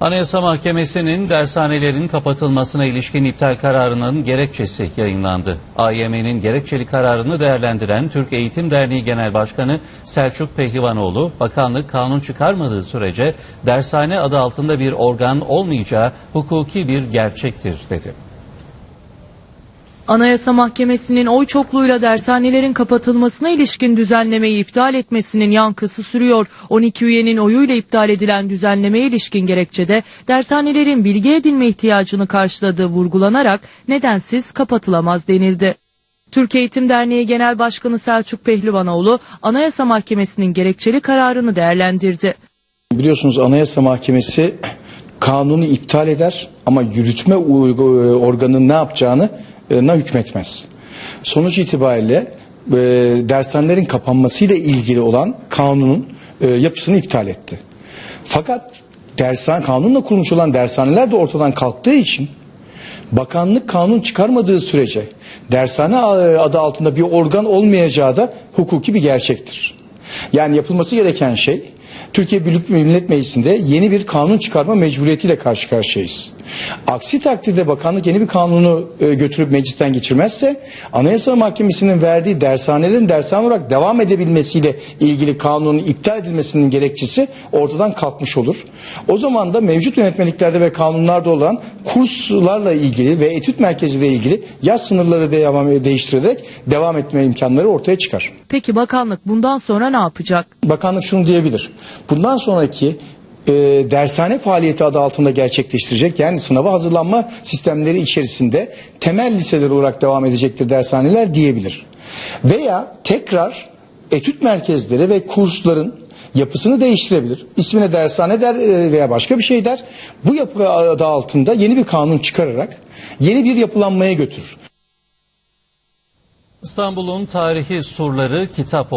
Anayasa Mahkemesi'nin dershanelerin kapatılmasına ilişkin iptal kararının gerekçesi yayınlandı. AYM'nin gerekçeli kararını değerlendiren Türk Eğitim Derneği Genel Başkanı Selçuk Pehlivanoğlu, bakanlık kanun çıkarmadığı sürece dershane adı altında bir organ olmayacağı hukuki bir gerçektir dedi. Anayasa Mahkemesi'nin oy çokluğuyla dershanelerin kapatılmasına ilişkin düzenlemeyi iptal etmesinin yankısı sürüyor. 12 üyenin oyuyla iptal edilen düzenlemeye ilişkin gerekçede dershanelerin bilgi edinme ihtiyacını karşıladığı vurgulanarak nedensiz kapatılamaz denildi. Türk Eğitim Derneği Genel Başkanı Selçuk Pehlivanoğlu Anayasa Mahkemesi'nin gerekçeli kararını değerlendirdi. Biliyorsunuz Anayasa Mahkemesi kanunu iptal eder ama yürütme organının ne yapacağını e, na hükmetmez. Sonuç itibariyle e, dershanelerin kapanmasıyla ilgili olan kanunun e, yapısını iptal etti. Fakat dershane kanunla kurulmuş olan dershaneler de ortadan kalktığı için bakanlık kanun çıkarmadığı sürece dershane adı altında bir organ olmayacağı da hukuki bir gerçektir. Yani yapılması gereken şey Türkiye Büyük Millet Meclisi'nde yeni bir kanun çıkarma mecburiyetiyle karşı karşıyayız. Aksi takdirde bakanlık yeni bir kanunu e, götürüp meclisten geçirmezse Anayasa Mahkemesi'nin verdiği dershanelerin dershane olarak devam edebilmesiyle ilgili kanunun iptal edilmesinin gerekçesi ortadan kalkmış olur. O zaman da mevcut yönetmeliklerde ve kanunlarda olan kurslarla ilgili ve etüt merkeziyle ilgili yaş sınırları devam değiştirerek devam etme imkanları ortaya çıkar. Peki bakanlık bundan sonra ne yapacak? Bakanlık şunu diyebilir. Bundan sonraki e, dershane faaliyeti adı altında gerçekleştirecek. Yani sınava hazırlanma sistemleri içerisinde temel liseler olarak devam edecektir dershaneler diyebilir. Veya tekrar etüt merkezleri ve kursların yapısını değiştirebilir. İsmine dershane der e, veya başka bir şey der. Bu yapı adı altında yeni bir kanun çıkararak yeni bir yapılanmaya götürür. İstanbul'un tarihi surları kitap oldu.